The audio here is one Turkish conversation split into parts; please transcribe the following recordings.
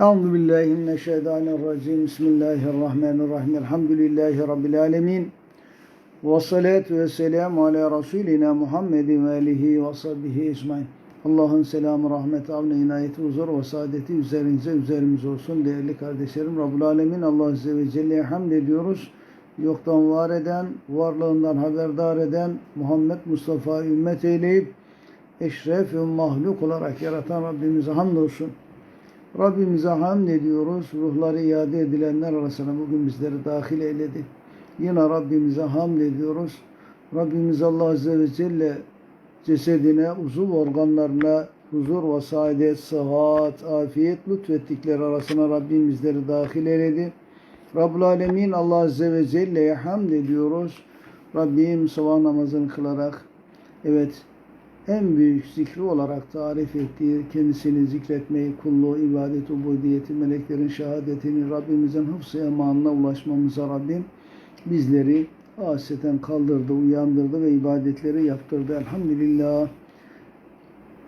Euzu billahi mineşşeytanirracim. Bismillahirrahmanirrahim. Elhamdülillahi rabbil alamin. Ve salatu ve selamu ala Resulina Muhammedin ve alihi ve sahbihi ecmaîn. Allah'ın selamı, rahmeti, avni, inayeti, huzur ve saadeti üzerinize, üzerimize olsun. Değerli kardeşlerim, Rabbul Alemin Allah Azze ve Celle'ye hamd ediyoruz. Yoktan var eden, varlığından haberdar eden, Muhammed Mustafa ümmet eyleyip, eşref ve mahluk olarak yaratan Rabbimize hamdolsun. Rabbimize hamd ediyoruz. Ruhları iade edilenler arasına bugün bizleri dahil eyledi. Yine Rabbimize hamd ediyoruz. Rabbimiz Allah Azze ve Celle cesedine, uzuv organlarına huzur ve saadet, sıhhat, afiyet lütfettikleri arasına Rabbim dahil eyledi. Rabbul Alemin Allah Azze ve Celle'ye hamd ediyoruz. Rabbim sabah namazını kılarak evet en büyük zikri olarak tarif ettiği kendisini zikretmeyi, kulluğu, ibadet, ubudiyeti, meleklerin şehadetini Rabbimizin hıfz emanına ulaşmamıza Rabbim bizleri aseten kaldırdı, uyandırdı ve ibadetleri yaptırdı. Elhamdülillah.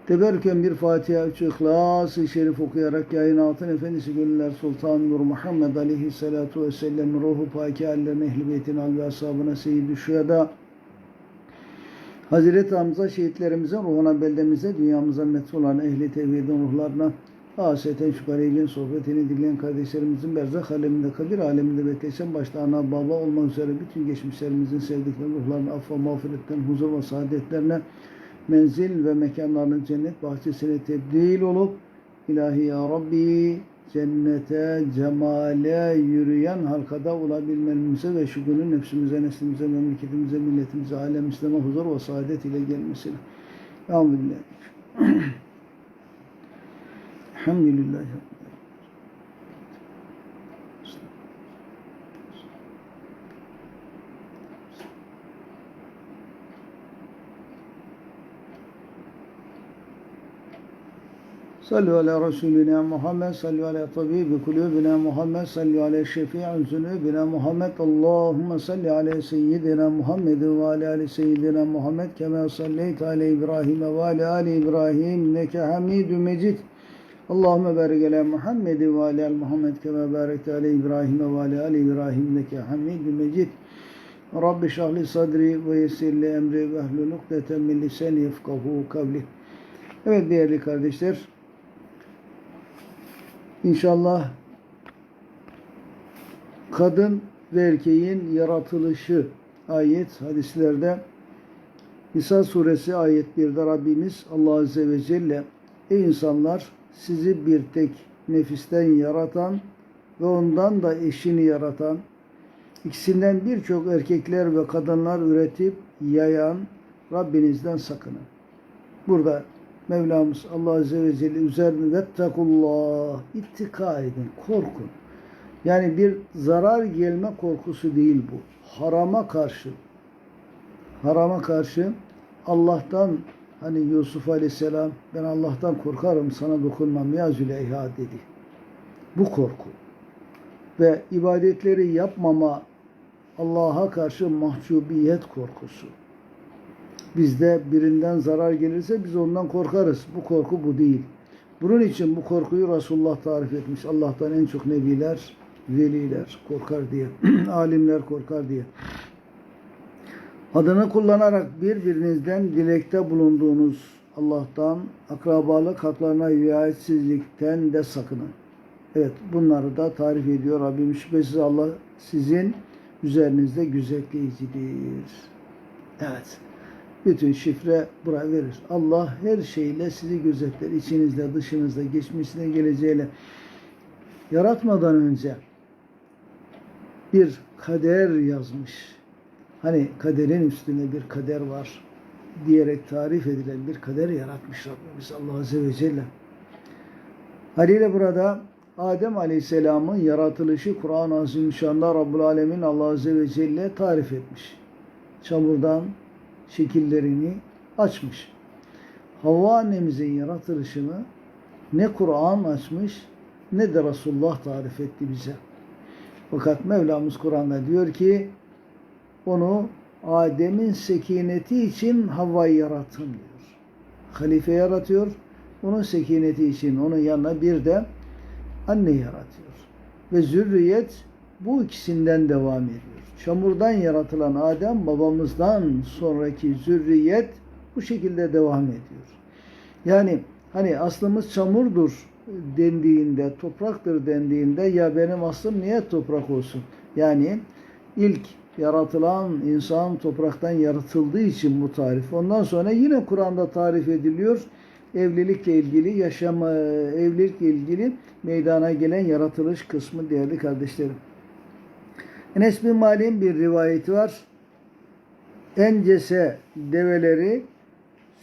Teberrüken bir Fatiha, üç İhlas-ı Şerif okuyarak yayın altın Efendisi Gönüller Sultan Nur Muhammed Aleyhisselatu Vesselam ruhu paki hallerine, ehl-i beytin, al ve ashabına, seyyid-i şüheda, Hazreti Hamza şehitlerimizin ruhuna, beldemize, dünyamıza metful olan ehli tevhidin ruhlarına, aseten şu garibin sohbetini dinleyen kardeşlerimizin berzah aleminde, kabir aleminde bekleşen başta ana, baba olmak üzere bütün geçmişlerimizin sevdikleri ruhlarına, affa, mağfiretten, huzur ve saadetlerine, menzil ve mekanlarının cennet bahçesine tebdil olup, ilahi ya Rabbi, cennete, cemale yürüyen halkada olabilmemize ve şu günün nefsimize, neslimize, memleketimize, milletimize, alem İslam'a huzur ve saadet ile gelmesine. Elhamdülillah. Elhamdülillah. صلوا على رسولنا محمد صلوا على طبيب قلوبنا محمد صلوا على شفيع ذنوبنا محمد اللهم صل على سيدنا محمد وعلى ال سيدنا محمد كما صليت على ابراهيم وعلى ال ابراهيم انك حميد مجيد اللهم بارك على محمد وعلى ال محمد كما باركت على ابراهيم وعلى ال ابراهيم انك حميد مجيد رب اشرح لي صدري ويسر لي امري واحلل عقدة من لساني يفقهوا قولي Evet değerli kardeşler, İnşallah kadın ve erkeğin yaratılışı ayet hadislerde Nisa suresi ayet 1'de Rabbimiz Allah Azze ve Celle Ey insanlar sizi bir tek nefisten yaratan ve ondan da eşini yaratan ikisinden birçok erkekler ve kadınlar üretip yayan Rabbinizden sakının. Burada Mevlamız Allah Azze ve Celle üzerine vettakullah ittika edin, korkun. Yani bir zarar gelme korkusu değil bu. Harama karşı harama karşı Allah'tan hani Yusuf Aleyhisselam ben Allah'tan korkarım sana dokunmam ya Züleyha dedi. Bu korku. Ve ibadetleri yapmama Allah'a karşı mahcubiyet korkusu. Bizde birinden zarar gelirse biz ondan korkarız. Bu korku bu değil. Bunun için bu korkuyu Resulullah tarif etmiş. Allah'tan en çok nebiler, veliler korkar diye. Alimler korkar diye. Adını kullanarak birbirinizden dilekte bulunduğunuz Allah'tan akrabalık haklarına riayetsizlikten de sakının. Evet bunları da tarif ediyor Rabbim. Şüphesiz Allah sizin üzerinizde gözetleyicidir. Evet bütün şifre buraya verir. Allah her şeyle sizi gözetler. İçinizde, dışınızda, geçmişine, geleceğiyle. Yaratmadan önce bir kader yazmış. Hani kaderin üstüne bir kader var diyerek tarif edilen bir kader yaratmış Rabbimiz Allah Azze ve Celle. Haliyle burada Adem Aleyhisselam'ın yaratılışı Kur'an-ı Azimüşşan'da Rabbul Alemin Allah Azze ve Celle tarif etmiş. Çamurdan, şekillerini açmış. Havva annemizin yaratılışını ne Kur'an açmış ne de Resulullah tarif etti bize. Fakat Mevlamız Kur'an'da diyor ki onu Adem'in sekineti için Havva'yı yarattım diyor. Halife yaratıyor. Onun sekineti için onun yanına bir de anne yaratıyor. Ve zürriyet bu ikisinden devam ediyor. Çamurdan yaratılan Adem babamızdan sonraki zürriyet bu şekilde devam ediyor. Yani hani aslımız çamurdur dendiğinde, topraktır dendiğinde ya benim aslım niye toprak olsun? Yani ilk yaratılan insan topraktan yaratıldığı için bu tarif. Ondan sonra yine Kur'an'da tarif ediliyor. Evlilikle ilgili, yaşam, evlilikle ilgili meydana gelen yaratılış kısmı değerli kardeşlerim. Enes bin Malik'in bir rivayeti var. Encese develeri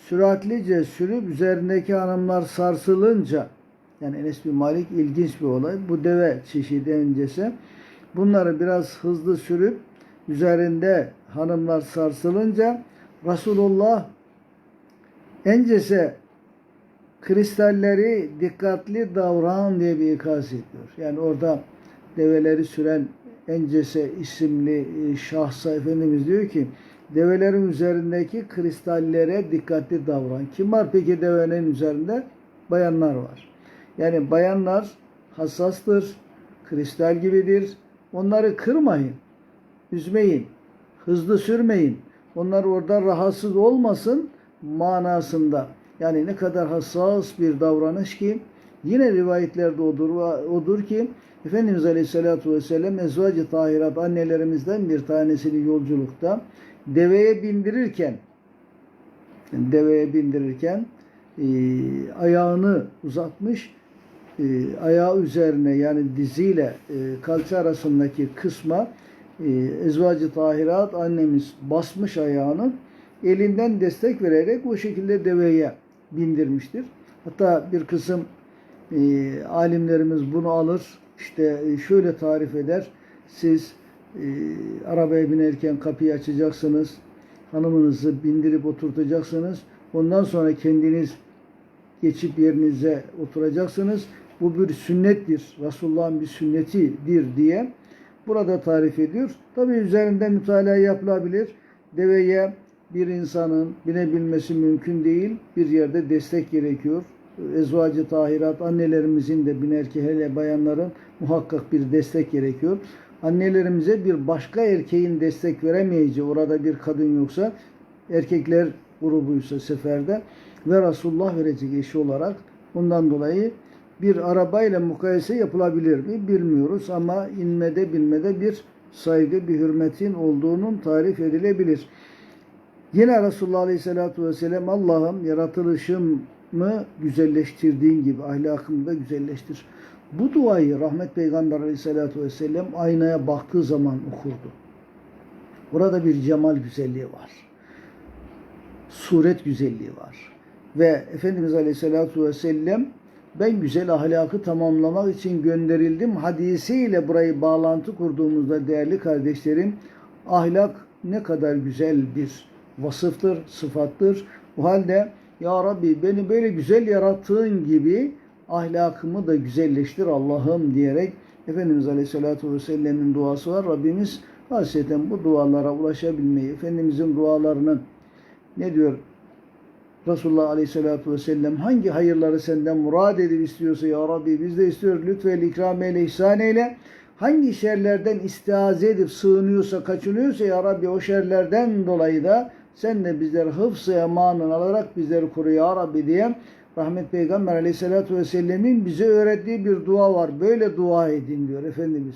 süratlice sürüp üzerindeki hanımlar sarsılınca yani Enes bin Malik ilginç bir olay. Bu deve çeşidi encese. Bunları biraz hızlı sürüp üzerinde hanımlar sarsılınca Resulullah encese kristalleri dikkatli davran diye bir ikaz ediyor. Yani orada develeri süren Encese isimli e, şahsa Efendimiz diyor ki develerin üzerindeki kristallere dikkatli davran. Kim var peki devenin üzerinde? Bayanlar var. Yani bayanlar hassastır, kristal gibidir. Onları kırmayın, üzmeyin, hızlı sürmeyin. Onlar orada rahatsız olmasın manasında. Yani ne kadar hassas bir davranış ki yine rivayetlerde odur, odur ki Efendimiz Aleyhisselatü Vesselam ezvacı tahirat annelerimizden bir tanesini yolculukta deveye bindirirken deveye bindirirken e, ayağını uzatmış e, ayağı üzerine yani diziyle e, kalça arasındaki kısma e, ezvacı tahirat annemiz basmış ayağını elinden destek vererek o şekilde deveye bindirmiştir. Hatta bir kısım e, alimlerimiz bunu alır işte e, şöyle tarif eder. Siz e, arabaya binerken kapıyı açacaksınız. Hanımınızı bindirip oturtacaksınız. Ondan sonra kendiniz geçip yerinize oturacaksınız. Bu bir sünnettir. Resulullah'ın bir sünnetidir diye burada tarif ediyor. Tabi üzerinde mütalaa yapılabilir. Deveye bir insanın binebilmesi mümkün değil. Bir yerde destek gerekiyor ezvacı tahirat annelerimizin de binerken hele bayanların muhakkak bir destek gerekiyor. Annelerimize bir başka erkeğin destek veremeyeceği orada bir kadın yoksa erkekler grubuysa seferde ve Resulullah verecek eşi olarak ondan dolayı bir arabayla mukayese yapılabilir mi bilmiyoruz ama inmede bilmede bir saygı, bir hürmetin olduğunun tarif edilebilir. Yine Resulullah Aleyhisselatü Vesselam Allah'ım yaratılışım mı güzelleştirdiğin gibi ahlakımı da güzelleştir. Bu duayı Rahmet Peygamber Aleyhisselatü Vesselam aynaya baktığı zaman okurdu. Burada bir cemal güzelliği var. Suret güzelliği var. Ve Efendimiz Aleyhisselatü Vesselam ben güzel ahlakı tamamlamak için gönderildim hadisiyle burayı bağlantı kurduğumuzda değerli kardeşlerim ahlak ne kadar güzel bir vasıftır, sıfattır. O halde ya Rabbi beni böyle güzel yarattığın gibi ahlakımı da güzelleştir Allah'ım diyerek Efendimiz Aleyhisselatü Vesselam'ın duası var. Rabbimiz hasreten bu dualara ulaşabilmeyi, Efendimizin dualarının ne diyor Resulullah Aleyhisselatü Vesselam hangi hayırları senden murad edip istiyorsa ya Rabbi biz de istiyoruz lütfen ikram eyle, ihsan eyle. Hangi şerlerden istiaze edip sığınıyorsa, kaçınıyorsa ya Rabbi o şerlerden dolayı da sen de bizleri hıfz-ı emanın alarak bizleri koru ya Rabbi diye Rahmet Peygamber aleyhissalatü vesselam'ın bize öğrettiği bir dua var. Böyle dua edin diyor Efendimiz.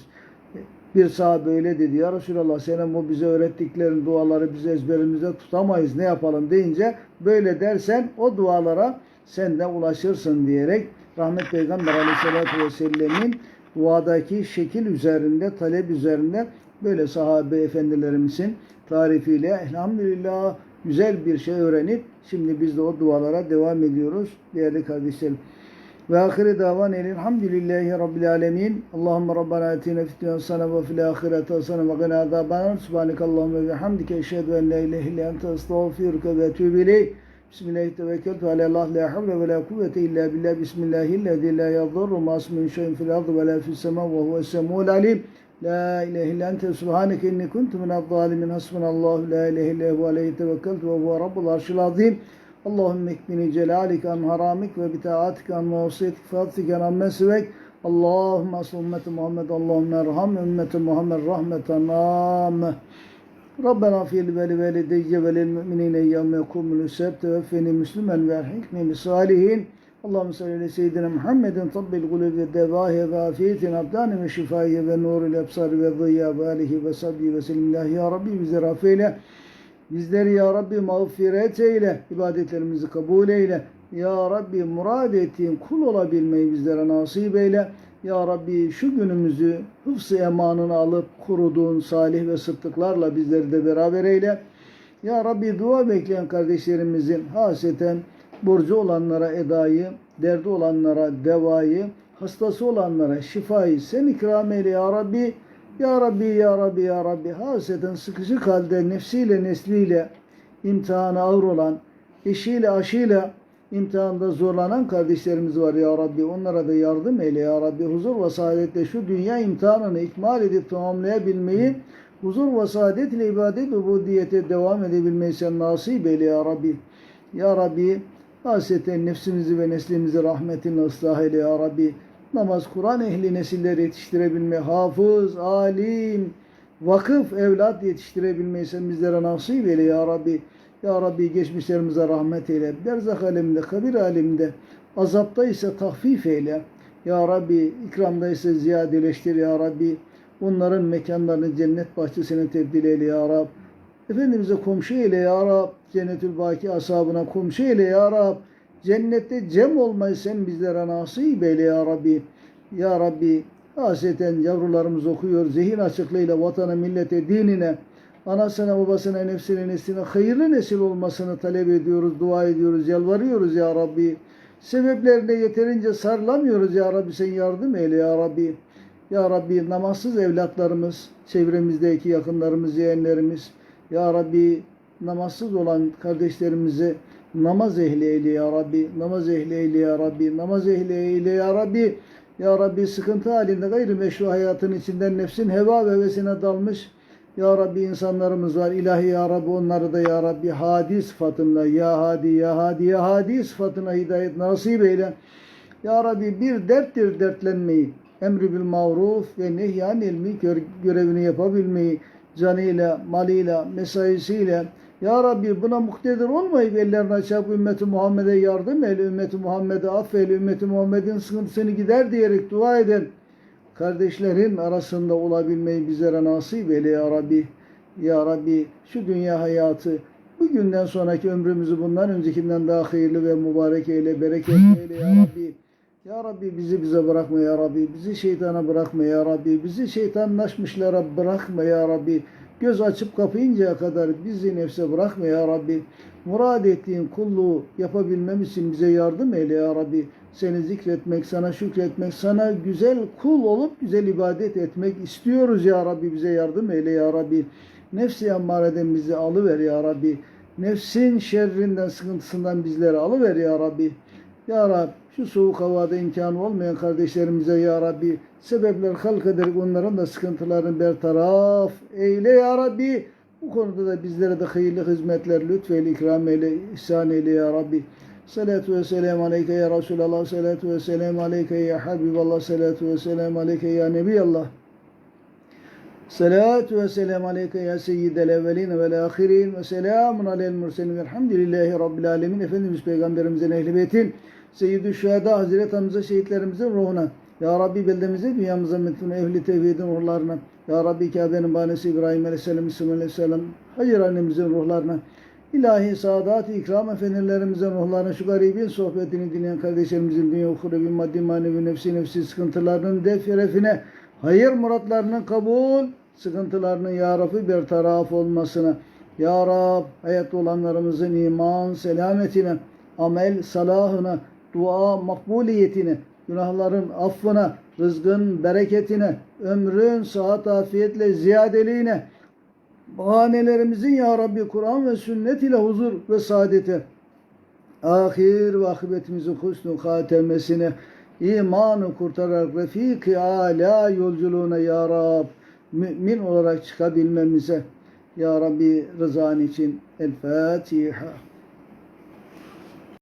Bir sahabe öyle dedi. Ya Resulallah senin bu bize öğrettiklerin duaları biz ezberimizde tutamayız. Ne yapalım deyince böyle dersen o dualara sen de ulaşırsın diyerek Rahmet Peygamber aleyhissalatü vesselam'ın duadaki şekil üzerinde, talep üzerinde böyle sahabe efendilerimizin tarifiyle elhamdülillah güzel bir şey öğrenip şimdi biz de o dualara devam ediyoruz değerli kardeşlerim. Ve ahire davan elhamdülillahi rabbil alemin. Allahümme Rabbana fid dünya sana ve fil ahireti hasene ve gına azaban. Subhanakallahumma ve hamdike eşhedü en la ilahe illa ente estağfiruke ve etûbü ileyk. Bismillahi tevekkeltu alallah la havle ve la kuvvete illa billah. Bismillahillezî la yadurru ma ismin şeyin fil ardı ve la fis sema ve huves semûl alim. La ilahe illa ente subhaneke inni kuntu minel zalimin. Hasbunallahu la ilahe illa hu aleyhi tevekkeltu ve huve rabbul arşil azim. Allahümme ekbini celalike an haramik ve bitaatik an mavsiyetik fatiken an mesvek. Allahümme asıl ümmeti Muhammed Allahümme erham ümmeti Muhammed rahmeten âme. Rabbena fil ve li velideyye ve lil müminine eyyâme yekumul hüseb teveffeni müslümen ve erhikni misalihin. Devahi ve afiyetin abdani ve şifayı ve nuril ebsari ve zıyya ve alihi ve sabbi ve selimillah. Ya Rabbi bizi rafeyle. Bizleri Ya Rabbi mağfiret eyle. ibadetlerimizi kabul eyle. Ya Rabbi murad ettiğin kul olabilmeyi bizlere nasip eyle. Ya Rabbi şu günümüzü hıfz-ı emanını alıp kuruduğun salih ve sıddıklarla bizleri de beraber eyle. Ya Rabbi dua bekleyen kardeşlerimizin haseten borcu olanlara edayı, derdi olanlara devayı, hastası olanlara şifayı sen ikram eyle ya Rabbi. Ya Rabbi, Ya Rabbi, Ya Rabbi haseten sıkışık halde nefsiyle, nesliyle imtihanı ağır olan, eşiyle, aşıyla imtihanda zorlanan kardeşlerimiz var ya Rabbi. Onlara da yardım eyle ya Rabbi. Huzur ve saadetle şu dünya imtihanını ikmal edip tamamlayabilmeyi, huzur ve saadetle ibadet ve budiyete devam edebilmeyi sen nasip eyle ya Rabbi. Ya Rabbi haseten nefsimizi ve neslimizi rahmetinle ıslah eyle ya Rabbi. Namaz, Kur'an ehli nesiller yetiştirebilme, hafız, alim, vakıf evlat yetiştirebilmeyi sen bizlere nasip eyle ya Rabbi. Ya Rabbi geçmişlerimize rahmet eyle. Berzak aleminde, kabir aleminde, azapta ise tahfif eyle. Ya Rabbi ikramda ise ziyadeleştir ya Rabbi. Onların mekanlarını cennet bahçesine tebdil eyle ya Rab. Efendimiz'e komşu eyle ya Rab. Cennetül Baki ashabına komşu eyle ya Rab. Cennette cem olmayı sen bizlere nasip eyle ya Rabbi. Ya Rabbi haseten yavrularımız okuyor. Zihin açıklığıyla vatana, millete, dinine, anasına, babasına, nefsine, nesline hayırlı nesil olmasını talep ediyoruz, dua ediyoruz, yalvarıyoruz ya Rabbi. Sebeplerine yeterince sarılamıyoruz ya Rabbi. Sen yardım eyle ya Rabbi. Ya Rabbi namazsız evlatlarımız, çevremizdeki yakınlarımız, yeğenlerimiz, Ya Rabbi namazsız olan kardeşlerimize namaz ehli eyle ya Rabbi, namaz ehli eyle ya Rabbi, namaz ehli eyle ya Rabbi. Ya Rabbi sıkıntı halinde gayrimeşru hayatın içinden nefsin heva ve hevesine dalmış. Ya Rabbi insanlarımız var. İlahi Ya Rabbi onları da Ya Rabbi hadi sıfatınla Ya Hadi Ya Hadi Ya Hadi sıfatına hidayet nasip eyle. Ya Rabbi bir derttir dertlenmeyi, emri bil maruf ve nehyan ilmi görevini yapabilmeyi, canıyla, malıyla, mesaisiyle, Ya Rabbi buna muktedir olmayıp ellerini açıp ümmeti Muhammed'e yardım eyle, ümmeti Muhammed'e affeyle, ümmeti Muhammed'in sıkıntısını gider diyerek dua eden kardeşlerin arasında olabilmeyi bizlere nasip eyle Ya Rabbi. Ya Rabbi şu dünya hayatı bugünden sonraki ömrümüzü bundan öncekinden daha hayırlı ve mübarek eyle, bereketli eyle Ya Rabbi. Ya Rabbi bizi bize bırakma Ya Rabbi. Bizi şeytana bırakma Ya Rabbi. Bizi şeytanlaşmışlara bırakma Ya Rabbi. Göz açıp kapayıncaya kadar bizi nefse bırakma Ya Rabbi. Murad ettiğin kulluğu yapabilmem için bize yardım eyle Ya Rabbi. Seni zikretmek, sana şükretmek, sana güzel kul olup güzel ibadet etmek istiyoruz Ya Rabbi. Bize yardım eyle Ya Rabbi. Nefsi emmareden bizi alıver Ya Rabbi. Nefsin şerrinden, sıkıntısından bizleri alıver Ya Rabbi. Ya Rabbi şu soğuk havada imkanı olmayan kardeşlerimize Ya Rabbi sebepler halk ederek onların da sıkıntılarını bertaraf eyle Ya Rabbi. Bu konuda da bizlere de hayırlı hizmetler lütfeyle, ikram eyle, ihsan eyle Ya Rabbi. Salatu ve selamu aleyke ya Resulallah, salatu ve selamu aleyke ya Habiballah, salatu ve selamu aleyke ya Nebiyallah. Salatu ve selamu aleyke ya seyyidel evvelin ve ahirin ve selamun aleyhi mürselin velhamdülillahi rabbil alemin. Efendimiz Peygamberimizin ehli beytin, seyyid-i şüheda Hazreti Hamza şehitlerimizin ruhuna, Ya Rabbi beldemize, dünyamıza, metfun ehli tevhidin ruhlarına, Ya Rabbi Kabe'nin banesi İbrahim Aleyhisselam, İsmail Aleyhisselam, hayır annemizin ruhlarına, İlahi saadat ikram efendilerimizin ruhlarına şu garibin sohbetini dinleyen kardeşlerimizin dünya uhrevi maddi manevi nefsi nefsi sıkıntılarının def şerefine hayır muratlarının kabul sıkıntılarının ya Rabbi bir taraf olmasına ya Rab hayatta olanlarımızın iman selametine amel salahına dua makbuliyetine günahların affına rızkın bereketine ömrün sıhhat afiyetle ziyadeliğine bahanelerimizin ya Rabbi Kur'an ve sünnet ile huzur ve saadete ahir ve akıbetimizin husnü hatemesine imanı kurtararak refik-i ala yolculuğuna ya Rab mümin olarak çıkabilmemize ya Rabbi rızan için El Fatiha